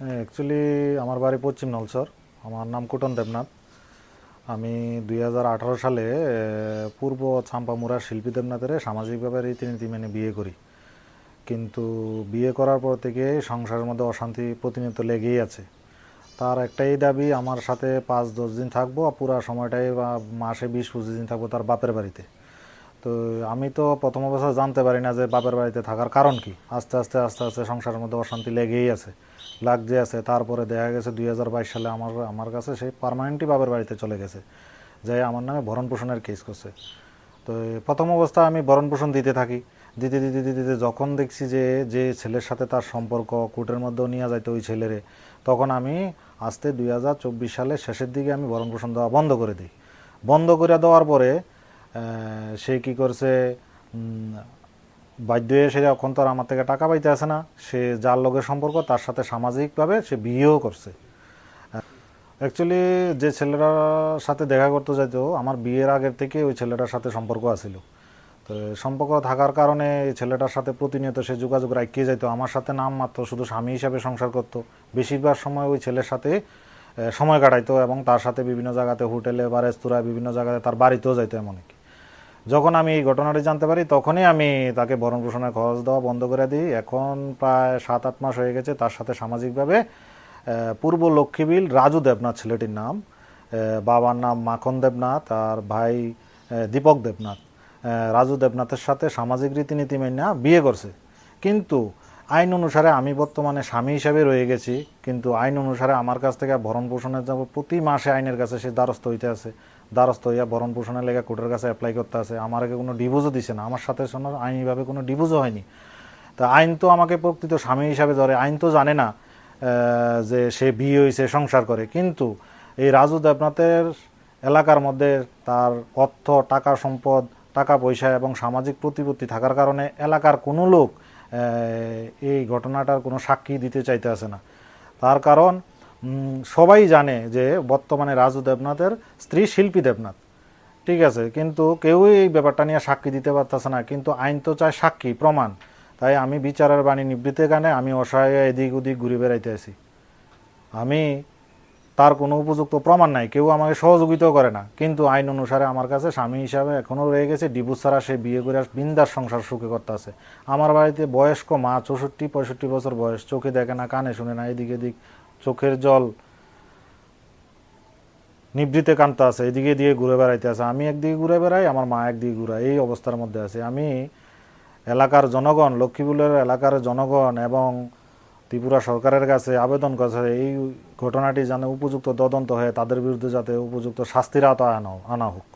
Actually আমার বাড়ি পশ্চিম নলসর। আমার নাম কুটন দেবনাথ। আমি দুই হাজার আঠারো সালে পূর্ব চাম্পামুড়ার শিল্পী দেবনাথের সামাজিকভাবে রীতিনীতি মেনে বিয়ে করি। কিন্তু বিয়ে করার পর থেকে সংসারের মধ্যে অশান্তি প্রতিনিয়ত লেগেই আছে। তার একটাই দাবি, আমার সাথে পাঁচ দশ দিন থাকব পুরা সময়টাই মাসে বিশ পঁচিশ দিন থাকব তার বাপের বাড়িতে। তো আমি তো প্রথম অবস্থা জানতে পারি না যে বাপের বাড়িতে থাকার কারণ কি। আস্তে আস্তে আস্তে আস্তে সংসারের মধ্যে অশান্তি লেগেই আছে, লাগছে আছে। তারপরে দেখা গেছে দুই হাজার বাইশ সালে আমার আমার কাছে সেই পার্মানেন্টই বাপের বাড়িতে চলে গেছে যাই আমার নামে ভরণ পোষণের কেস করছে। তো প্রথম অবস্থা আমি ভরণ পোষণ দিতে থাকি। দিতে দিতে দিতে দিতে যখন দেখছি যে যে ছেলের সাথে তার সম্পর্ক, কোর্টের মধ্যেও নিয়ে যাইতো ওই ছেলেরে, তখন আমি আস্তে দুই হাজার চব্বিশ সালের শেষের দিকে আমি ভরণ পোষণ দেওয়া বন্ধ করে দিই। বন্ধ করে দেওয়ার পরে সে কি করছে? বাধ্য হয়ে সে এখন তো আর আমার থেকে টাকা পাইতে আসে না। সে যার লোকের সম্পর্ক, তার সাথে সামাজিকভাবে সে বিয়েও করছে। অ্যাকচুয়ালি যে ছেলেটার সাথে দেখা করতে যাইতো, আমার বিয়ের আগের থেকে ওই ছেলেটার সাথে সম্পর্ক আছিল। তো সম্পর্ক থাকার কারণে এই ছেলেটার সাথে প্রতিনিয়ত সে যোগাযোগ রাখিয়ে যাইতো। আমার সাথে নাম মাত্র শুধু স্বামী হিসাবে সংসার করতো। বেশিরভাগ সময় ওই ছেলের সাথে সময় কাটাইতো এবং তার সাথে বিভিন্ন জায়গাতে হোটেলে বা রেস্তোরাঁ বিভিন্ন জায়গাতে তার বাড়িতেও যাইতো এমনকি। যখন আমি এই ঘটনাটি জানতে পারি, তখনই আমি তাকে ভরণ পোষণের খরচ দেওয়া বন্ধ করে দিই। এখন প্রায় সাত, আট মাস হয়ে গেছে, তার সাথে সামাজিকভাবে পূর্ব লক্ষ্মীবিল রাজু দেবনাথ ছেলেটির নাম বাবার নাম মাখন দেবনাথ আর ভাই দীপক দেবনাথ। রাজু দেবনাথের সাথে সামাজিক রীতিনীতি মেনে বিয়ে করছে। কিন্তু আইন অনুসারে আমি বর্তমানে স্বামী হিসাবে রয়ে গেছি, কিন্তু আইন অনুসারে আমার কাছ থেকে ভরণ পোষণের প্রতি মাসে আইনের কাছে সে দ্বারস্থ হইতে আছে। দ্বারস্থ হইয়া ভরণ পোষণের লেগে কোর্টের কাছে অ্যাপ্লাই করতে আছে। আমার আগে কোনো ডিভোর্সও দিছে না। আমার সাথে শোনো আইনিভাবে কোনো ডিভোর্সও হয়নি। তা আইন তো আমাকে প্রকৃত স্বামী হিসাবে ধরে। আইন তো জানে না যে সে বিয়ে হয়েছে সংসার করে। কিন্তু এই রাজু দেবনাথের এলাকার মধ্যে তার অর্থ, টাকা সম্পদ, টাকা পয়সা এবং সামাজিক প্রতিপত্তি থাকার কারণে এলাকার কোনো লোক এই ঘটনাটার কোনো সাক্ষী দিতে চাইতে আসে না। তার কারণ সবাই জানে যে বর্তমানে রাজু দেবনাথের স্ত্রী শিল্পী দেবনাথ। ঠিক আছে, কিন্তু কেউই এই ব্যাপারটা নিয়ে সাক্ষী দিতে পারতেছে না। কিন্তু আইন তো চায় সাক্ষী, প্রমাণ। তাই আমি বিচারের বাণী নিবৃত্তে গানে আমি অসহায় এদিক ওদিক ঘুরে বেড়াইতে আছি আমি তার কোনো উপযুক্ত প্রমাণ নাই, কেউ আমাকে সহযোগিতাও করে না। কিন্তু আইন অনুসারে আমার কাছে স্বামী হিসাবে এখনও রয়ে গেছে, ডিভোর্স ছাড়া সে বিয়ে করে বিন্দাস সংসার সুখে করতে আছে আমার বাড়িতে বয়স্ক মা চৌষট্টি পঁয়ষট্টি বছর বয়স, চোখে দেখে না, কানে শুনে না, এদিকে এদিক চোখের জল নিবৃতে কান্ত আছে, এদিকে দিয়ে ঘুরে বেড়াইতে আছে। আমি একদিকে ঘুরে বেড়াই, আমার মা একদিকে ঘুরাই এই অবস্থার মধ্যে আছে। আমি এলাকার জনগণ, লক্ষ্মীপুরের এলাকার জনগণ এবং ত্রিপুরা সরকারের কাছে আবেদন করছে, এই ঘটনাটি যেন উপযুক্ত তদন্ত হয়ে তাদের বিরুদ্ধে যাতে উপযুক্ত শাস্তির আওতায় আনা আনা হোক।